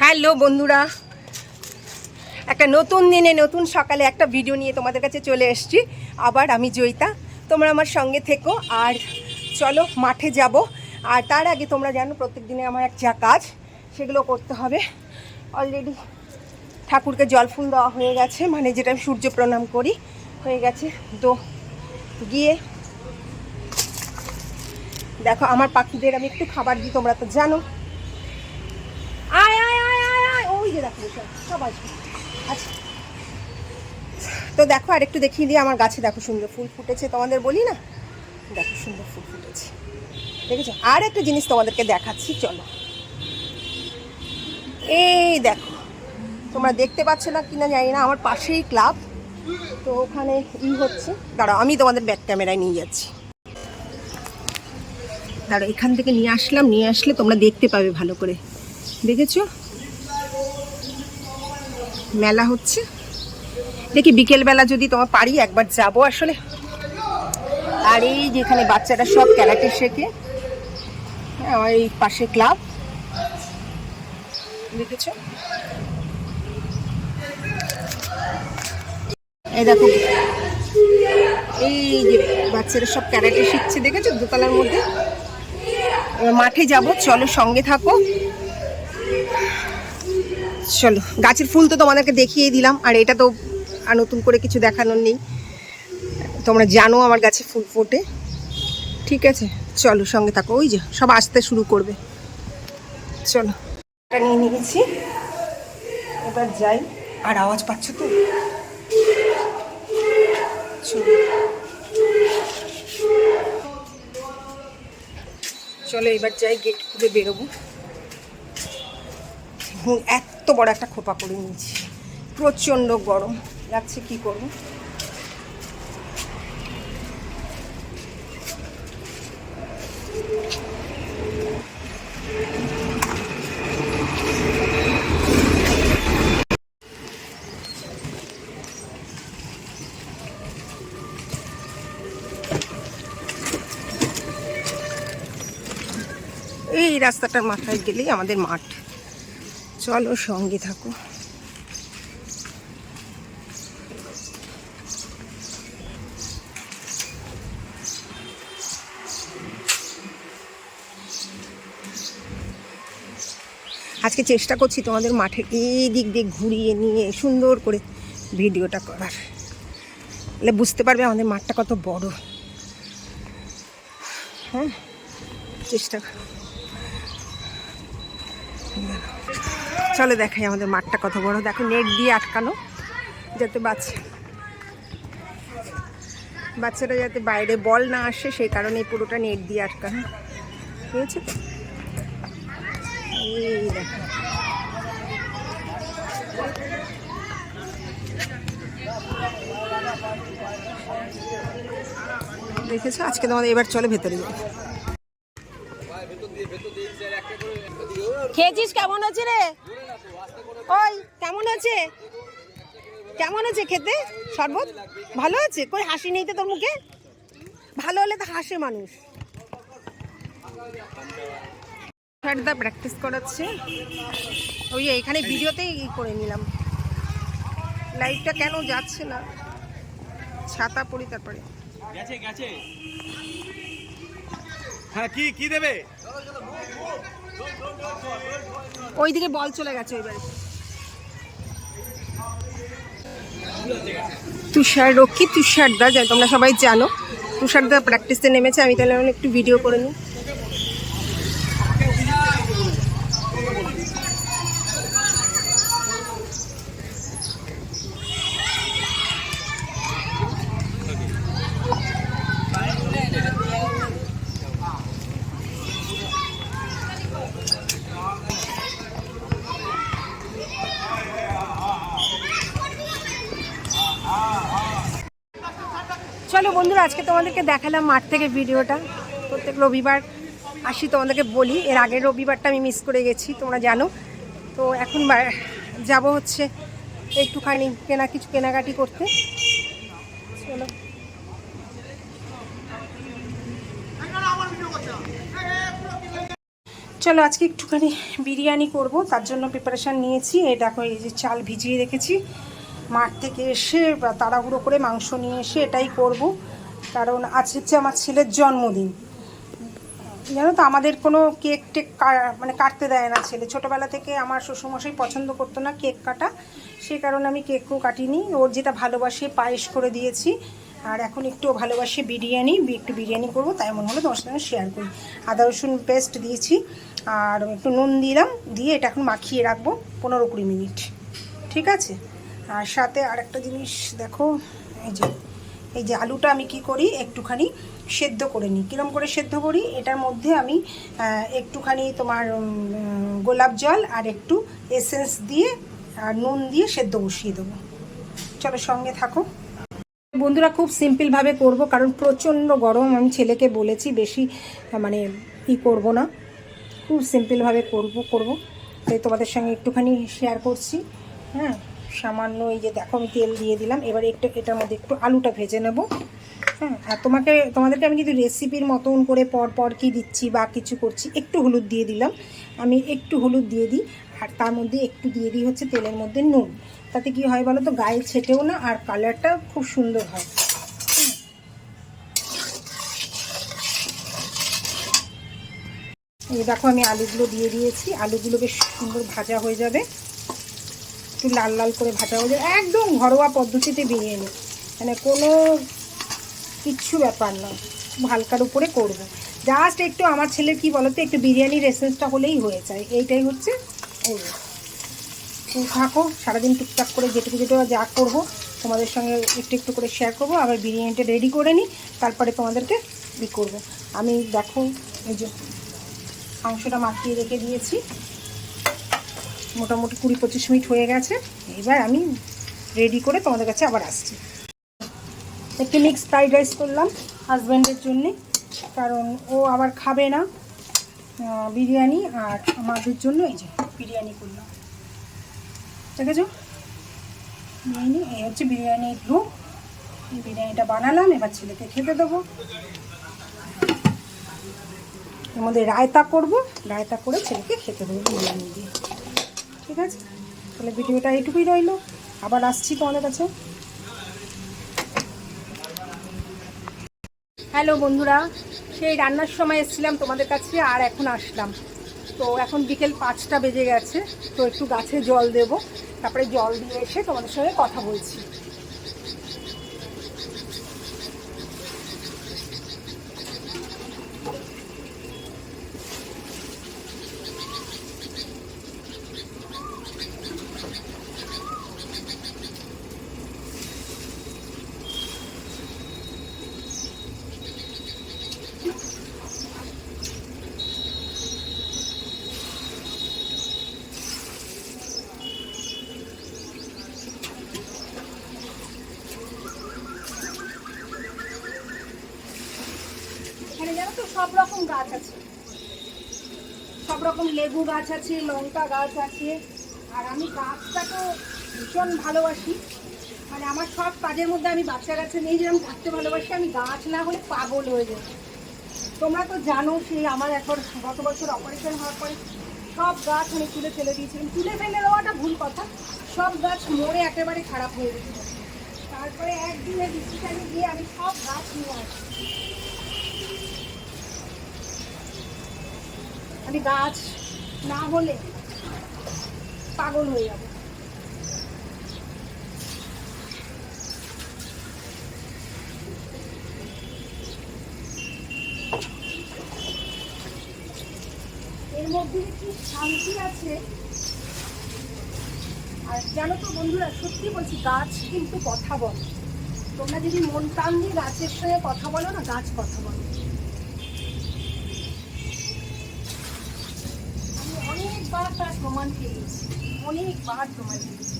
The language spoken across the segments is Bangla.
হ্যালো বন্ধুরা। একটা নতুন দিনে, নতুন সকালে একটা ভিডিও নিয়ে তোমাদের কাছে চলে এসেছি। আবার আমি জয়িতা, তোমরা আমার সঙ্গে থেকো। আর চলো, মাঠে যাব। আর তার আগে তোমরা জানো প্রত্যেক দিনে আমার এক যা কাজ, সেগুলো করতে হবে। অলরেডি ঠাকুরকে জল ফুল দেওয়া হয়ে গেছে। মানে যেটা আমি সূর্য প্রণাম করি, হয়ে গেছে। তো গিয়ে দেখো, আমার পাখিদের আমি একটু খাবার দিই, তোমরা তো জানো। আচ্ছা। তো দেখো আর একটু দেখিয়ে দিই, আমার গাছে দেখো সুন্দর ফুল ফুটেছে। তোমাদের বলি না? দেখো সুন্দর ফুল ফুটেছে। দেখেছ? আর একটা জিনিস তোমাদেরকে দেখাচ্ছি, চলো। এই দেখো, তোমরা দেখতে পাচ্ছ না কিনা জানি না, আমার পাশেই ক্লাব। তো ওখানে ই হচ্ছে। দাঁড়াও, আমি তোমাদের ব্যাক ক্যামেরায় নিয়ে যাচ্ছি। দাঁড়াও, এখান থেকে নিয়ে আসলাম, নিয়ে আসলে তোমরা দেখতে পাবে ভালো করে। দেখেছ? মেলা হচ্ছে। দেখি বিকেলবেলা যদি তোমার পারি একবার যাব আসলে। আর এই যেখানে বাচ্চারা সব ক্যারাটে শেখে হ্যাঁ, আমার এই পাশে ক্লাব। দেখেছ? এই দেখো এই যে বাচ্চারা সব ক্যারাটে শিখছে দেখেছ? দোতলার মধ্যে। মাঠে যাব চলো সঙ্গে থাকো। চলো, গাছের ফুল তো তোমাদেরকে দেখিয়ে দিলাম, আর এটা তো আর নতুন করে কিছু দেখানোর নেই। তোমরা জানো আমার গাছে ফুল ফোটে। ঠিক আছে, চলো সঙ্গে থাকো, ওই যে সব আসতে শুরু করবে। চলো, এটা নিয়ে নিয়েছি। এবার যাই, আর আওয়াজ পাচ্ছ তো? চলো। চলো, এবার যাই গেট খুলে বেরোবো। এত বড় একটা খোপা করে নিয়েছি। প্রচণ্ড গরম। লাগছে কি করব? এই রাস্তাটার মাথায় গেলেই আমাদের মাঠ। চলো সঙ্গে থাকো। আজকে চেষ্টা করছি তোমাদের মাঠের এই দিক দিয়ে ঘুরিয়ে নিয়ে সুন্দর করে ভিডিওটা করার। তাহলে বুঝতে পারবে আমাদের মাঠটা কত বড়। হ্যাঁ চেষ্টা চলে দেখাই আমাদের মাঠটা কত বড়। দেখো নেট দিয়ে আটকানো, যাতে বাচ্চা বাচ্চারা যাতে বাইরে বল না আসে, সেই কারণে পুরোটা নেট দিয়ে আটকানো। বুঝেছে? এই দেখো। দেখেছ? আজকে তোমাদের এবার চলে ভেতরে যাই। খেয়েছিস? কেমন আছে রে? ওই কেমন আছে? কেমন আছে খেতে? শরবত? ভালো আছে? কই হাসি নেই তো তোর মুখে? ভালো হলে তো হাসে মানুষ। দা প্র্যাকটিস করাচ্ছে। ওই এখানে ভিডিওতেই ই করে নিলাম। লাইটটা কেন যাচ্ছে না? ছাতা পরি তারপরে। গেছে গেছে। হ্যাঁ কি কি দেবে? ওইদিকে বল চলে গেছে ওইবারে তুষার রক্ষী, তুষারদা যা তোমরা সবাই জানো। তুষারদা প্র্যাকটিসে নেমেছে, আমি তাহলে একটু ভিডিও করে নিই। চলো বন্ধুরা, আজকে তোমাদেরকে দেখালাম মাঠ থেকে ভিডিওটা। প্রত্যেক রবিবার আসি তোমাদেরকে বলি, এর আগের রবিবারটা আমি মিস করে গেছি, তোমরা জানো। তো এখন যাব হচ্ছে একটুখানি কেনা কিছু কেনাকাটি করতে। চলো। চলো, আজকে একটুখানি বিরিয়ানি করব, তার জন্য প্রিপারেশান নিয়েছি। এই দেখো, এই যে চাল ভিজিয়ে রেখেছি। মাঠ থেকে এসে তাড়াহুড়ো করে মাংস নিয়ে এসে এটাই করব। কারণ আজ হচ্ছে আমার ছেলের জন্মদিন। জানো তো, আমাদের কোনো কেক টেক মানে কাটতে দেয় না ছেলে। ছোটোবেলা থেকে আমার শ্বশুরমশাই পছন্দ করতো না কেক কাটা। সে কারণে আমি কেকও কাটিনি। ওর যেটা ভালোবাসে পায়েস করে দিয়েছি। আর এখন একটু ভালোবাসে বিরিয়ানি। একটু বিরিয়ানি করব, তাই মনে হলো তোমার সঙ্গে শেয়ার করি। আদা, রসুন পেস্ট দিয়েছি। আর একটু নুন দিলাম। দিয়ে এটা এখন মাখিয়ে রাখব পনেরো কুড়ি মিনিট। ঠিক আছে? আর সাথে আর একটা জিনিস দেখো, এই যে এই যে আলুটা আমি কি করি, একটুখানি সেদ্ধ করে নিই। কীরকম করে সেদ্ধ করি? এটার মধ্যে আমি একটুখানি তোমার গোলাপ জল আর একটু এসেন্স দিয়ে আর নুন দিয়ে সেদ্ধ বসিয়ে দেবো। চলো সঙ্গে থাকো। বন্ধুরা, খুব সিম্পলভাবে করব, কারণ প্রচণ্ড গরম। আমি ছেলেকে বলেছি বেশি মানে ই করব না। খুব সিম্পলভাবে করব করব। তাই তোমাদের সঙ্গে একটুখানি শেয়ার করছি। হ্যাঁ? সামান্য এই যে দেখো, আমি তেল দিয়ে দিলাম। এবার একটু এটার মধ্যে একটু আলুটা ভেজে নেব। হ্যাঁ আর তোমাকে, তোমাদেরকে আমি কিন্তু রেসিপির মতন করে পর পর কী দিচ্ছি বা কিছু করছি, একটু হলুদ দিয়ে দিলাম। আমি একটু হলুদ দিয়ে দিই, আর তার মধ্যে একটু দিয়ে দিই হচ্ছে তেলের মধ্যে নুন। তাতে কি হয় বলো তো গায়ে ছেটেও না, আর কালারটা খুব সুন্দর হয়। এই দেখো, আমি আলুগুলো দিয়ে দিয়েছি। আলুগুলো বেশ সুন্দর ভাজা হয়ে যাবে। একটু লাল লাল করে ভাজা হয়ে যাবে একদম ঘরোয়া পদ্ধতিতে বিরিয়ানি। মানে কোনো কিচ্ছু ব্যাপার না। হালকার উপরে করব। জাস্ট একটু আমার ছেলের কি বলতো, একটু বিরিয়ানির এসেন্সটা হলেই হয়ে যায়। এইটাই হচ্ছে তো থাকো, সারাদিন টুকটাক করে যেটুকু যেটুকু যা করব, তোমাদের সঙ্গে একটু একটু করে শেয়ার করব, আবার বিরিয়ানিটা রেডি করে নিই, তারপরে তোমাদেরকে ই করব। আমি দেখো, এই যে মাংসটা মাখিয়ে রেখে দিয়েছি। মোটামুটি কুড়ি পঁচিশ মিনিট হয়ে গেছে। এবার আমি রেডি করে তোমাদের কাছে আবার আসছি। একটু মিক্স ফ্রাইড রাইস করলাম হাজব্যান্ডের জন্যে, কারণ ও আবার খাবে না বিরিয়ানি আর আমাদের জন্য এই যে বিরিয়ানি করলাম। দেখেছ? বিরিয়ানি, এই হচ্ছে বিরিয়ানি এই বিরিয়ানিটা বানালাম, এবার ছেলেকে খেতে দেবো। এর মধ্যে রায়তা করব, রায়তা করে ছেলেকে খেতে দেবো বিরিয়ানি দিয়ে। ঠিক আছে? তাহলে ভিডিওটা এইটুকুই রইল। আবার আসছি তোমাদের কাছে। হ্যালো বন্ধুরা, সেই রান্নার সময় এসেছিলাম তোমাদের কাছে আর এখন আসলাম। তো এখন বিকেল পাঁচটা বেজে গেছে, তো একটু গাছে জল দেব। তারপরে জল দিয়ে এসে তোমাদের সঙ্গে কথা বলছি এখানে জানো তো সব রকম গাছ আছে। সব রকম লেবু গাছ আছে, লঙ্কা গাছ আছে। আর আমি গাছটা তো ভীষণ ভালোবাসি। মানে আমার সব কাজের মধ্যে আমি বাচ্চা গাছে নেই যেরকম থাকতে ভালোবাসি, আমি গাছ না হলে পাগল হয়ে যাই। তোমরা তো জানো সেই আমার এখন গত বছর অপারেশন হওয়ার পরে সব গাছ আমি তুলে ফেলে দিয়েছিলাম। তুলে ফেলে দেওয়াটা ভুল কথা। সব গাছ মরে একেবারে খারাপ হয়ে গেছিল তারপরে একদিনে ডিসিশনে গিয়ে আমি সব গাছ নিয়ে আসি। আমি গাছ না হলে পাগল হয়ে যাব। এর মধ্যে কি শান্তি আছে? আর জানো তো বন্ধুরা, সত্যি বলছি, গাছ কিন্তু কথা বলে। তোমরা যদি মন টান দিয়ে গাছের সঙ্গে কথা বলো না, গাছ কথা বলে আমি অনেকবার তার প্রমাণ পেয়েছি। অনেকবার প্রমাণ পেয়েছি।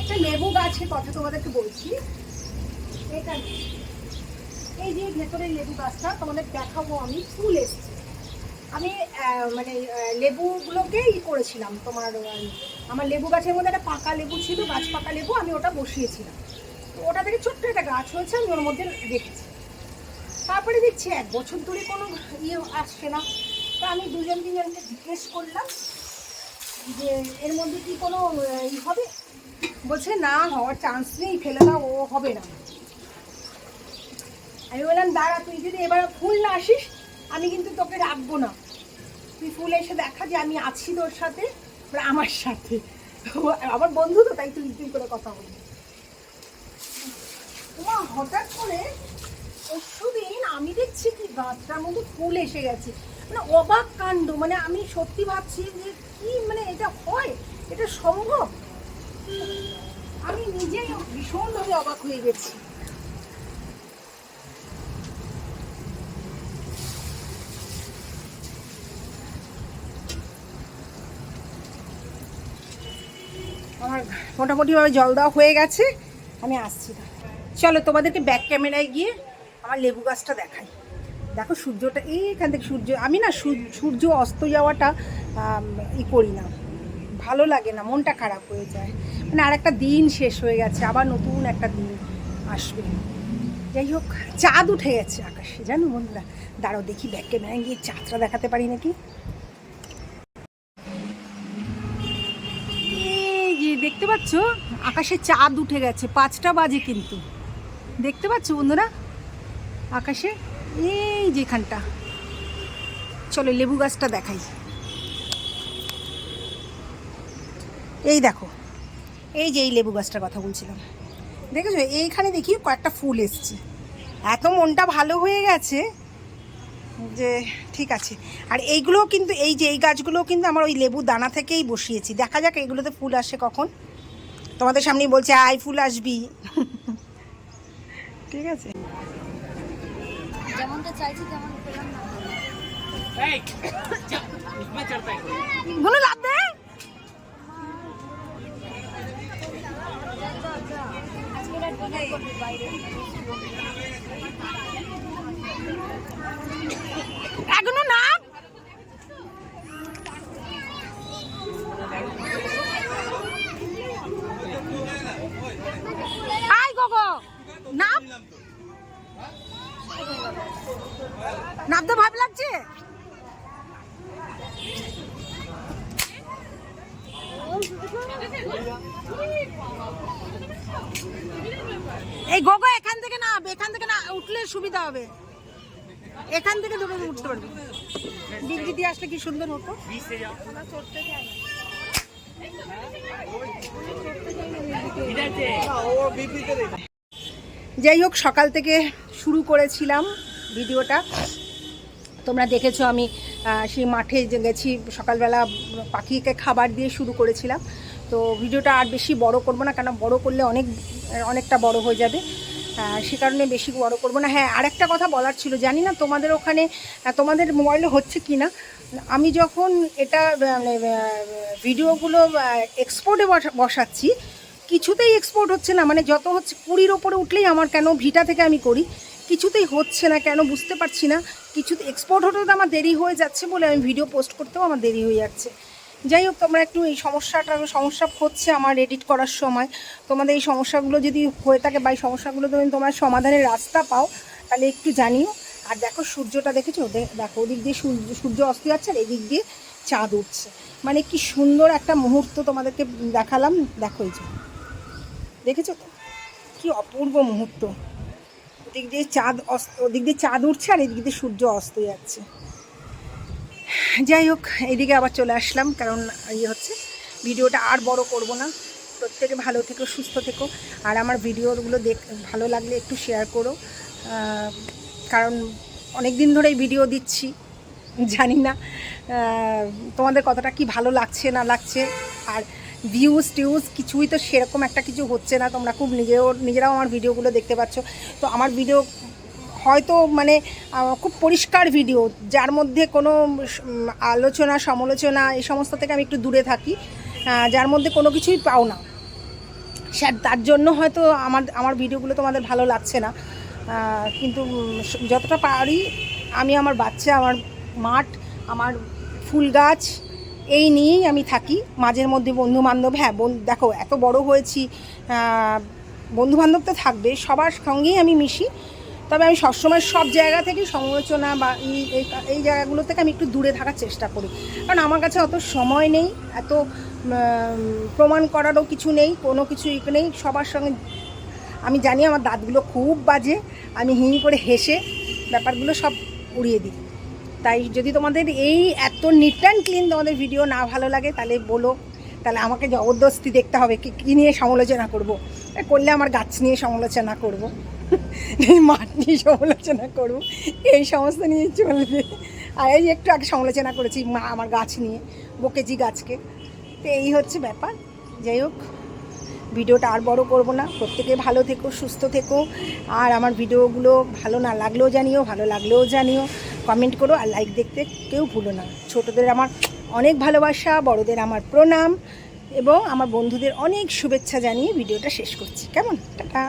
একটা লেবু গাছের কথা তোমাদেরকে বলছি। এটা এই যে ভেতরে লেবু গাছটা তোমাদের দেখাবো আমি, ফুল এসছে। আমি মানে লেবুগুলোকে ই করেছিলাম। তোমার আমার লেবু গাছের মধ্যে একটা পাকা লেবু ছিল, গাছ পাকা লেবু, আমি ওটা বসিয়েছিলাম। ওটা থেকে ছোট্ট একটা গাছ হয়েছে, আমি ওর মধ্যে রেখেছি। তারপরে দেখছি এক বছর ধরে কোনো ইয়ে আসছে না। তা আমি দুজন তিনজনকে জিজ্ঞেস করলাম যে এর মধ্যে কি কোনো ই হবে? বলছে, না, হওয়ার চান্স নেই, ফেলে দাও, ও হবে না। আমি বললাম, দাঁড়া, তুই যদি এবার ফুল না আসিস, আমি কিন্তু তোকে রাখব না। তুই ফুল এসে দেখা যে আমি আছি তোর সাথে আমার সাথে। আমার বন্ধু তো, তাই তুই তুই করে কথা বলি মা, হঠাৎ করে পরশুদিন আমি দেখছি কি গাছটার মধ্যে ফুল এসে গেছে। মানে অবাক কাণ্ড। মানে আমি সত্যি ভাবছি যে কি মানে এটা হয়? এটা সম্ভব? আমি নিজেই ভীষণভাবে অবাক হয়ে গেছি। আমার মোটামুটিভাবে জল দেওয়া হয়ে গেছে, আমি আসছি। চলো তোমাদেরকে ব্যাক ক্যামেরায় গিয়ে আমার লেবু গাছটা দেখাই। দেখো সূর্যটা, এইখান থেকে সূর্য, আমি না সূর্য অস্ত যাওয়াটা ই করি না। ভালো লাগে না, মনটা খারাপ হয়ে যায়। মানে আর একটা দিন শেষ হয়ে গেছে, আবার নতুন একটা দিন আসবে। যাই হোক, চাঁদ উঠে গেছে আকাশে, জানো বন্ধুরা? দাঁড়াও দেখি ব্যাক ক্যামেরায় গিয়ে চাঁদটা দেখাতে পারি নাকি? দেখতে পাচ্ছ? আকাশে চাঁদ উঠে গেছে, পাঁচটা বাজে কিন্তু। দেখতে পাচ্ছ বন্ধুরা? আকাশে এই যেখানটা চলো লেবু গাছটা দেখাই। এই দেখো, এই যে এই লেবু গাছটার কথা বলছিলাম। দেখেছ? এইখানে দেখি কয়েকটা ফুল এসছে। এত মনটা ভালো হয়ে গেছে যে ঠিক আছে। আর এইগুলো কিন্তু, এই যে এই গাছগুলো কিন্তু আমার ওই লেবু দানা থেকেই বসিয়েছি। দেখা যাক এগুলোতে ফুল আসে কখন। তোমাদের সামনেই বলছে আই ফুল আসবি ঠিক আছে? যেমনটা চাইছি তেমন পেলাম না এই, যা, उसमें चढ़ता নামতে ভাব লাগছে? এই গোগো, এখান থেকে না এখান থেকে না, উঠলে সুবিধা হবে। এখান থেকে দুটো উঠতে পারবে। ডিগ্রি দিয়ে আসলে কি সুন্দর হতো? যাই হোক, সকাল থেকে শুরু করেছিলাম ভিডিওটা। তোমরা দেখেছ আমি সেই মাঠে গেছি, সকালবেলা পাখিকে খাবার দিয়ে শুরু করেছিলাম। তো ভিডিওটা আর বেশি বড় করব না, কেন বড় করলে অনেক, অনেকটা বড় হয়ে যাবে। সে কারণে বেশি বড় করব না। হ্যাঁ আরেকটা কথা বলার ছিল, জানি না তোমাদের ওখানে তোমাদের মোবাইলে হচ্ছে কি না? আমি যখন এটা মানে ভিডিওগুলো এক্সপোর্টে বসাচ্ছি, কিছুতেই এক্সপোর্ট হচ্ছে না। মানে যত হচ্ছে, কুড়ির ওপরে উঠলেই আমার কেন ভিটা থেকে আমি করি। কিছুতেই হচ্ছে না কেন বুঝতে পারছি না। কিছুতে এক্সপোর্ট হতে আমার দেরি হয়ে যাচ্ছে বলে আমি ভিডিও পোস্ট করতেও আমার দেরি হয়ে যাচ্ছে। যাই হোক, তোমরা একটু এই সমস্যাটা, সমস্যা হচ্ছে আমার এডিট করার সময়। তোমাদের এই সমস্যাগুলো যদি হয়ে থাকে বা এই সমস্যাগুলো যদি তোমার সমাধানের রাস্তা পাও, তাহলে একটু জানিও। আর দেখো, সূর্যটা দেখেছ? দেখো, ওদিক দিয়ে সূর্য সূর্য অস্ত যাচ্ছে আর এদিক দিয়ে চাঁদ উঠছে। মানে কি সুন্দর একটা মুহূর্ত তোমাদেরকে দেখালাম। দেখো এই যে, দেখেছ তো? কী অপূর্ব মুহূর্ত। ওদিক দিয়ে চাঁদ অস্ত, ওদিক দিয়ে চাঁদ উঠছে আর এদিক দিয়ে সূর্য অস্ত যাচ্ছে। যাই হোক, এদিকে আবার চলে আসলাম, কারণ ইয়ে হচ্ছে, ভিডিওটা আর বড় করব না। প্রত্যেকে ভালো থেকো, সুস্থ থেকো, আর আমার ভিডিওগুলো দেখ, ভালো লাগলে একটু শেয়ার করো। কারণ অনেক দিন ধরেই ভিডিও দিচ্ছি, জানি না তোমাদের কতটা কি ভালো লাগছে, না লাগছে, আর ভিউজ টিউজ কিছুই তো সেরকম একটা কিছু হচ্ছে না। তোমরা খুব নিজেও, নিজেরাও আমার ভিডিওগুলো দেখতে পাচ্ছ। তো আমার ভিডিও হয়তো মানে খুব পরিষ্কার ভিডিও, যার মধ্যে কোনো আলোচনা, সমালোচনা, এই সমস্ত থেকে আমি একটু দূরে থাকি। যার মধ্যে কোনো কিছুই পাও না। স্যার তার জন্য হয়তো আমার আমার ভিডিওগুলো তোমাদের ভালো লাগছে না। কিন্তু যতটা পারি, আমি আমার বাচ্চা, আমার মাঠ, আমার ফুল গাছ এই নিয়েই আমি থাকি। মাঝের মধ্যে বন্ধু বান্ধব হ্যাঁ দেখো, এত বড় হয়েছি বন্ধু বান্ধব তো থাকবে, সবার সঙ্গেই আমি মিশি। তবে আমি সবসময় সব জায়গা থেকে সমালোচনা বা এই- এই জায়গাগুলো থেকে আমি একটু দূরে থাকার চেষ্টা করি। কারণ আমার কাছে অত সময় নেই, এত প্রমাণ করারও কিছু নেই, কোনো কিছু নেই, সবার সঙ্গে আমি জানি আমার দাঁতগুলো খুব বাজে, আমি হিং করে হেসে ব্যাপারগুলো সব উড়িয়ে দিই। তাই যদি তোমাদের এই এত নিট অ্যান্ড ক্লিন তোমাদের ভিডিও না ভালো লাগে, তাহলে বলো। তাহলে আমাকে জবরদস্তি দেখতে হবে, কি, কী নিয়ে সমালোচনা করব? করলে আমার গাছ নিয়ে সমালোচনা করব। মাঠ নিয়ে সমালোচনা করব। এই সমস্ত নিয়ে চলবে। আর এই একটু আগে সমালোচনা করেছি, মা, আমার গাছ নিয়ে বকেছি গাছকে। তো এই হচ্ছে ব্যাপার। যাই হোক, ভিডিওটা আর বড় করব না। প্রত্যেকে ভালো থেকো, সুস্থ থেকো। আর আমার ভিডিওগুলো ভালো না লাগলেও জানিও, ভালো লাগলেও জানিও। কমেন্ট করো আর লাইক দেখতে কেউ ভুলো না। ছোটদের আমার অনেক ভালোবাসা, বড়দের আমার প্রণাম এবং আমার বন্ধুদের অনেক শুভেচ্ছা জানিয়ে ভিডিওটা শেষ করছি। কেমন? টাটা।